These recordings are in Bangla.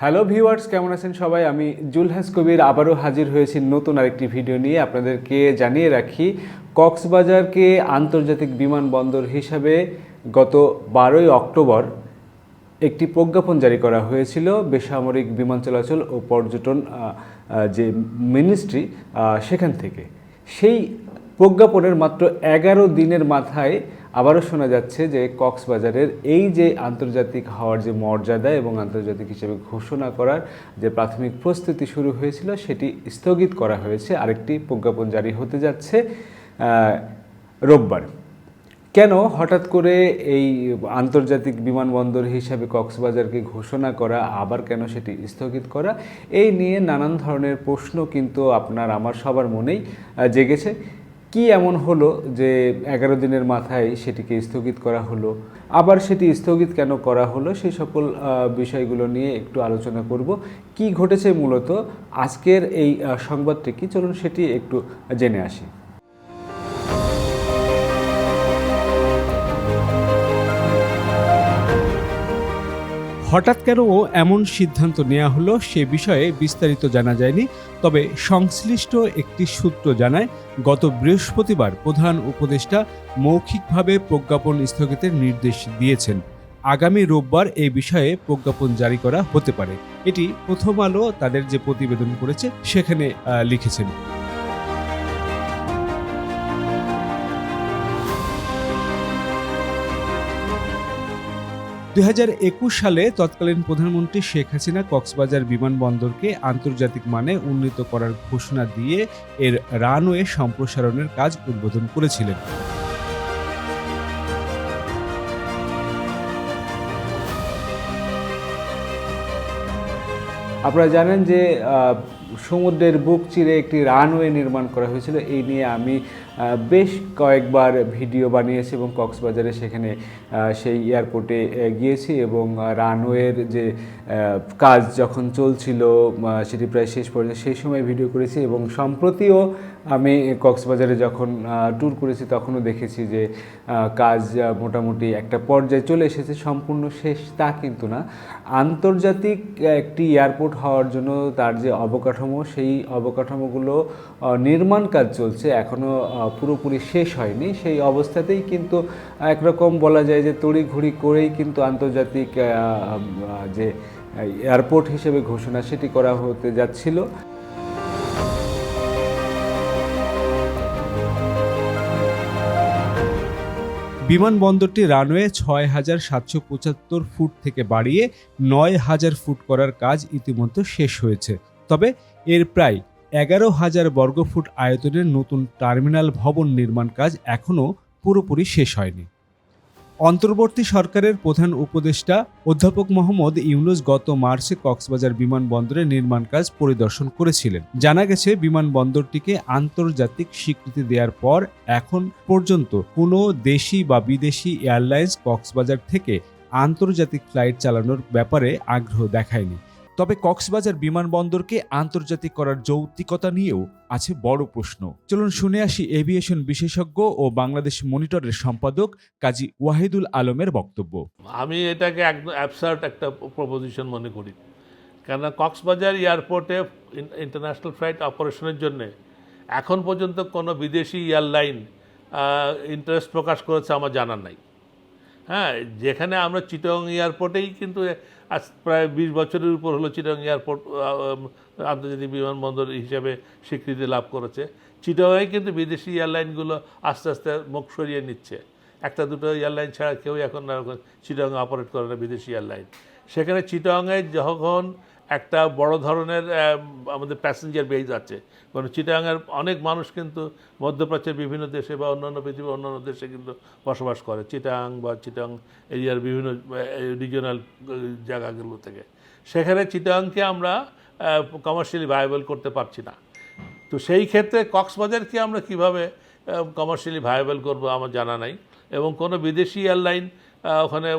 হ্যালো ভিউয়ার্স কেমন আছেন সবাই? আমি জুলহাস কবির আবারও হাজির হয়েছি নতুন আরেকটি ভিডিও নিয়ে। আপনাদেরকে জানিয়ে রাখি, কক্সবাজারকে আন্তর্জাতিক বিমানবন্দর হিসাবে গত বারোই অক্টোবর একটি প্রজ্ঞাপন জারি করা হয়েছিল। বেসামরিক বিমান চলাচল ও পর্যটন যে মিনিস্ট্রি সেখান থেকে। সেই প্রজ্ঞাপনের মাত্র এগারো দিনের মাথায় আবারও শোনা যাচ্ছে যে কক্সবাজারের এই যে আন্তর্জাতিক হওয়ার যে মর্যাদা এবং আন্তর্জাতিক হিসেবে ঘোষণা করার যে প্রাথমিক প্রস্তুতি শুরু হয়েছিল, সেটি স্থগিত করা হয়েছে। আরেকটি প্রজ্ঞাপন জারি হতে যাচ্ছে রোববার। কেন হঠাৎ করে এই আন্তর্জাতিক বিমানবন্দর হিসাবে কক্সবাজারকে ঘোষণা করা, আবার কেন সেটি স্থগিত করা, এই নিয়ে নানান ধরনের প্রশ্ন কিন্তু আপনার, আমার, সবার মনেই জেগেছে। কি এমন হলো যে এগারো দিনের মাথায় সেটিকে স্থগিত করা হলো? আবার সেটি স্থগিত কেন করা হলো? সেই সকল বিষয়গুলো নিয়ে একটু আলোচনা করব। কি ঘটেছে মূলত? আজকের এই সংবাদটি কি? চলুন সেটি একটু জেনে আসি। হঠাৎ কেন ও এমন সিদ্ধান্ত নেওয়া হলো সে বিষয়ে বিস্তারিত জানা যায়নি, তবে সংশ্লিষ্ট একটি সূত্র জানায়, গত বৃহস্পতিবার প্রধান উপদেষ্টা মৌখিকভাবে প্রজ্ঞাপন স্থগিতের নির্দেশ দিয়েছেন। আগামী রোববার এই বিষয়ে প্রজ্ঞাপন জারি করা হতে পারে। এটি প্রথম আলো তাদের যে প্রতিবেদন করেছে, সেখানে লিখেছেন। দুই সালে তৎকালীন প্রধানমন্ত্রী শেখ হাসিনা কক্সবাজার বিমানবন্দরকে আন্তর্জাতিক মানে উন্নীত করার ঘোষণা দিয়ে এর রানওয়ে সম্প্রসারণের কাজ উদ্বোধন করেছিলেন। আপনারা জানেন যে সমুদ্রের বুক চিরে একটি রানওয়ে নির্মাণ করা হয়েছিল। এই নিয়ে আমি বেশ কয়েকবার ভিডিও বানিয়েছি এবং কক্সবাজারে সেখানে সেই এয়ারপোর্টে গিয়েছি এবং রানওয়ের যে কাজ যখন চলছিল সেটি প্রায় শেষ পর্যায়ে সেই সময় ভিডিও করেছি এবং সম্প্রতিও আমি কক্সবাজারে যখন ট্যুর করেছি তখনও দেখেছি যে কাজ মোটামুটি একটা পর্যায়ে চলে এসেছে, সম্পূর্ণ শেষ তা কিন্তু না। আন্তর্জাতিক একটি এয়ারপোর্ট হওয়ার জন্য তার যে অবকাঠামো, সেই অবকাঠামোগুলো নির্মাণ কাজ চলছে এখনও পুরোপুরি শেষ হয়নি। সেই অবস্থাতেই কিন্তু একরকম বলা যায় যে তড়িঘড়ি করেই কিন্তু আন্তর্জাতিক যে এয়ারপোর্ট হিসেবে ঘোষণা, সেটি করা হতে যাচ্ছিল। বিমানবন্দরটি রানওয়ে ছয় হাজার সাতশো পঁচাত্তর ফুট থেকে বাড়িয়ে নয় হাজার ফুট করার কাজ ইতিমধ্যে শেষ হয়েছে। তবে এর প্রায় এগারো হাজার বর্গফুট আয়তনের নতুন টার্মিনাল ভবন নির্মাণ কাজ এখনও পুরোপুরি শেষ হয়নি। অন্তর্বর্তী সরকারের প্রধান উপদেষ্টা অধ্যাপক মোহাম্মদ ইউনুস গত মার্চে কক্সবাজার বিমানবন্দরে নির্মাণ কাজ পরিদর্শন করেছিলেন। জানা গেছে, বিমানবন্দরটিকে আন্তর্জাতিক স্বীকৃতি দেওয়ার পর এখন পর্যন্ত কোনো দেশি বা বিদেশি এয়ারলাইন্স কক্সবাজার থেকে আন্তর্জাতিক ফ্লাইট চালানোর ব্যাপারে আগ্রহ দেখায়নি। তবে কক্সবাজার বিমানবন্দরকে আন্তর্জাতিক করার যৌক্তিকতা নিয়েও আছে বড় প্রশ্ন। চলুন শুনে আসি এভিয়েশন বিশেষজ্ঞ ও বাংলাদেশ মনিটরের সম্পাদক কাজী ওয়াহিদুল আলমের বক্তব্য। আমি এটাকে একদম অ্যাবসার্ট একটা প্রপোজিশন মনে করি। কেননা কক্সবাজার এয়ারপোর্টে ইন্টারন্যাশনাল ফ্লাইট অপারেশনের জন্য এখন পর্যন্ত কোনো বিদেশি এয়ারলাইন ইন্টারেস্ট প্রকাশ করেছে আমার জানা নাই। হ্যাঁ যেখানে আমরা চিটং এয়ারপোর্টেই কিন্তু আজ প্রায় বিশ বছরের উপর হলো চিটং এয়ারপোর্ট আন্তর্জাতিক বিমানবন্দর হিসাবে স্বীকৃতি লাভ করেছে। চিটংয়ে কিন্তু বিদেশি এয়ারলাইনগুলো আস্তে আস্তে মুখ সরিয়ে নিচ্ছে। একটা দুটো এয়ারলাইন ছাড়া কেউ এখন চিটং অপারেট করে না বিদেশি এয়ারলাইন। সেখানে চিটংয়ে যখন একটা বড় ধরনের আমাদের প্যাসেঞ্জার বেজ আছে। কারণ চিটাগাংয়ের অনেক মানুষ কিন্তু মধ্যপ্রাচ্যের বিভিন্ন দেশে বা অন্যান্য পৃথিবীর অন্যান্য দেশে কিন্তু বসবাস করে, চিটাং বা চিটাং এরিয়ার বিভিন্ন রিজিওনাল জায়গাগুলো থেকে। সেখানে চিটাংকে আমরা কমার্শিয়ালি ভায়াবল করতে পারছি না। তো সেই ক্ষেত্রে কক্সবাজারকে আমরা কীভাবে কমার্শিয়ালি ভায়াবল করব আমার জানা নাই এবং কোনো বিদেশি এয়ারলাইন ওখানে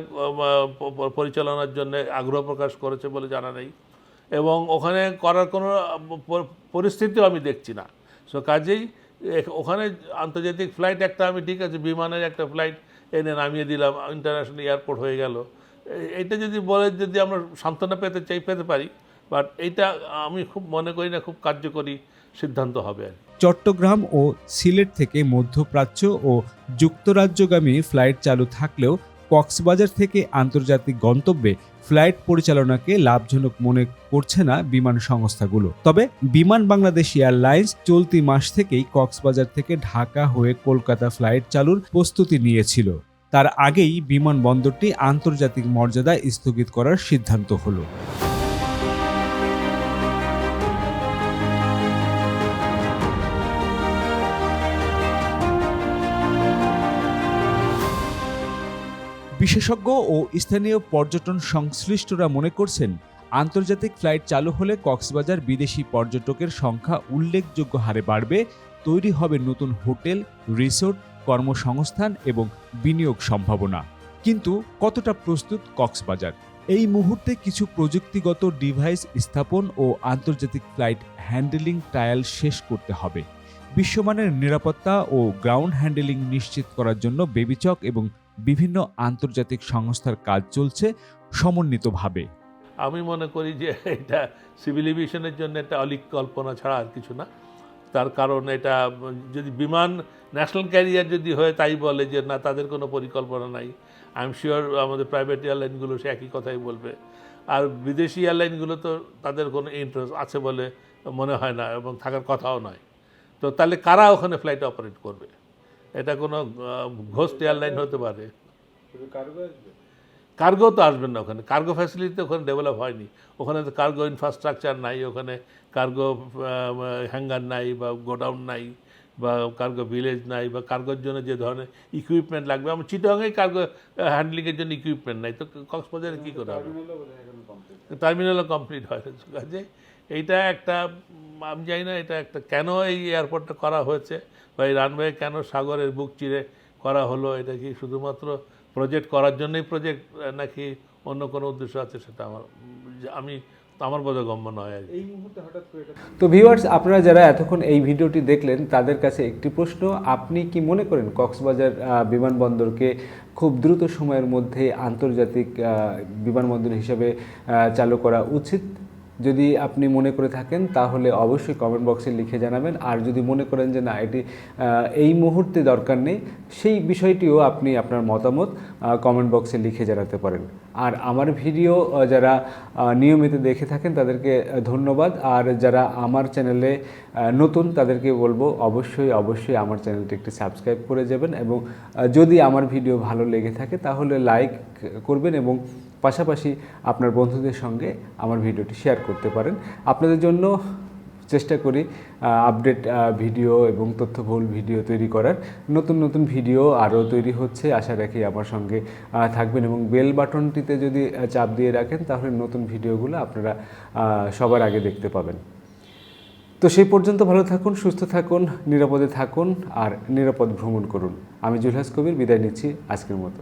পরিচালনার জন্য আগ্রহ প্রকাশ করেছে বলে জানা নেই। এবং ওখানে করার কোনো পরিস্থিতিও আমি দেখছি না। সো কাজেই ওখানে আন্তর্জাতিক ফ্লাইট একটা আমি, ঠিক আছে, বিমানের একটা ফ্লাইট এনে নামিয়ে দিলাম ইন্টারন্যাশনাল এয়ারপোর্ট হয়ে গেল। এটা যদি বলে যদি আমরা সান্ত্বনা পেতে চাই, পেতে পারি বাট এইটা আমি খুব মনে করি না, খুব কার্যকরী সিদ্ধান্ত হবে আর চট্টগ্রাম ও সিলেট থেকে মধ্যপ্রাচ্য ও যুক্তরাজ্যগামী ফ্লাইট চালু থাকলেও কক্সবাজার থেকে আন্তর্জাতিক গন্তব্যে ফ্লাইট পরিচালনাকে লাভজনক মনে করছে না বিমান সংস্থাগুলো। তবে বিমান বাংলাদেশ এয়ারলাইন্স চলতি মাস থেকেই কক্সবাজার থেকে ঢাকা হয়ে কলকাতা ফ্লাইট চালুর প্রস্তুতি নিয়েছিল। তার আগেই বিমানবন্দরটি আন্তর্জাতিক মর্যাদা স্থগিত করার সিদ্ধান্ত হলো। বিশেষজ্ঞ ও স্থানীয় পর্যটন সংশ্লিষ্টরা মনে করছেন, আন্তর্জাতিক ফ্লাইট চালু হলে কক্সবাজার বিদেশি পর্যটকের সংখ্যা উল্লেখযোগ্য হারে বাড়বে, তৈরি হবে নতুন হোটেল, রিসোর্ট, কর্মসংস্থান এবং বিনিয়োগ সম্ভাবনা। কিন্তু কতটা প্রস্তুত কক্সবাজার? এই মুহূর্তে কিছু প্রযুক্তিগত ডিভাইস স্থাপন ও আন্তর্জাতিক ফ্লাইট হ্যান্ডেলিং ট্রায়াল শেষ করতে হবে। বিশ্বমানের নিরাপত্তা ও গ্রাউন্ড হ্যান্ডেলিং নিশ্চিত করার জন্য বেবিচক এবং বিভিন্ন আন্তর্জাতিক সংস্থার কাজ চলছে সমন্বিতভাবে। আমি মনে করি যে এটা সিভিল এভিয়েশনের জন্য একটা অলিক কল্পনা ছাড়া আর কিছু না। তার কারণ এটা, যদি বিমান, ন্যাশনাল ক্যারিয়ার যদি হয়, তাই বলে যে না, তাদের কোনো পরিকল্পনা নাই। আই এম শিওর আমাদের প্রাইভেট এয়ারলাইনগুলো সে একই কথাই বলবে। আর বিদেশি এয়ারলাইনগুলো তো তাদের কোনো ইন্টারেস্ট আছে বলে মনে হয় না এবং থাকার কথাও নয়। তো তাহলে কারা ওখানে ফ্লাইট অপারেট করবে? এটা কোনো ঘোস্ট এয়ারলাইন হতে পারে। কার্গো তো আসবেন না ওখানে। কার্গো ফ্যাসিলিটি তো ওখানে ডেভেলপ হয়নি। ওখানে তো কার্গো ইনফ্রাস্ট্রাকচার নাই ওখানে কার্গো হ্যাঙ্গার নাই বা গোডাউন নাই বা কার্গো ভিলেজ নাই বা কার্গোর জন্য যে ধরনের ইকুইপমেন্ট লাগবে। আমার চিটংয়ে কার্গো হ্যান্ডলিংয়ের জন্য ইকুইপমেন্ট নাই। তো কক্সবাজারে কী করে হবে? টার্মিনালও কমপ্লিট হয় কাজে এইটা একটা আমি জানি না এটা একটা কেন এই এয়ারপোর্টটা করা হয়েছে বা এই রানওয়ে কেন সাগরের বুক চিরে করা হলো এটা কি শুধুমাত্র প্রজেক্ট করার জন্যই প্রজেক্ট নাকি অন্য কোনো উদ্দেশ্য আছে সেটা আমার আমি আমার বোধহয় গম্য নয় আর কি। তো ভিউয়ার্স আপনারা যারা এতক্ষণ এই ভিডিওটি দেখলেন তাদের কাছে একটি প্রশ্ন আপনি কি মনে করেন কক্সবাজার বিমানবন্দরকে খুব দ্রুত সময়ের মধ্যে আন্তর্জাতিক বিমানবন্দর হিসেবে চালু করা উচিত যদি আপনি মনে করে থাকেন, তাহলে অবশ্যই কমেন্ট বক্সে লিখে জানাবেন। আর যদি মনে করেন যে না, এটি এই মুহূর্তে দরকার নেই, সেই বিষয়টিও আপনি আপনার মতামত কমেন্ট বক্সে লিখে জানাতে পারেন। আর আমার ভিডিও যারা নিয়মিত দেখে থাকেন, তাদেরকে ধন্যবাদ। আর যারা আমার চ্যানেলে নতুন, তাদেরকে বলব, অবশ্যই অবশ্যই আমার চ্যানেলটি একটি সাবস্ক্রাইব করে যাবেন। এবং যদি আমার ভিডিও ভালো লেগে থাকে, তাহলে লাইক করবেন এবং পাশাপাশি আপনার বন্ধুদের সঙ্গে আমার ভিডিওটি শেয়ার করতে পারেন। আপনাদের জন্য চেষ্টা করি আপডেট ভিডিও এবং তথ্যবহুল ভিডিও তৈরি করার। নতুন নতুন ভিডিও আরও তৈরি হচ্ছে, আশা রাখি আমার সঙ্গে থাকবেন এবং বেল বাটনটিতে যদি চাপ দিয়ে রাখেন, তাহলে নতুন ভিডিওগুলো আপনারা সবার আগে দেখতে পাবেন। তো সেই পর্যন্ত ভালো থাকুন, সুস্থ থাকুন, নিরাপদে থাকুন আর নিরাপদ ভ্রমণ করুন। আমি জুলহাস কবির, বিদায় নিচ্ছি আজকের মতো।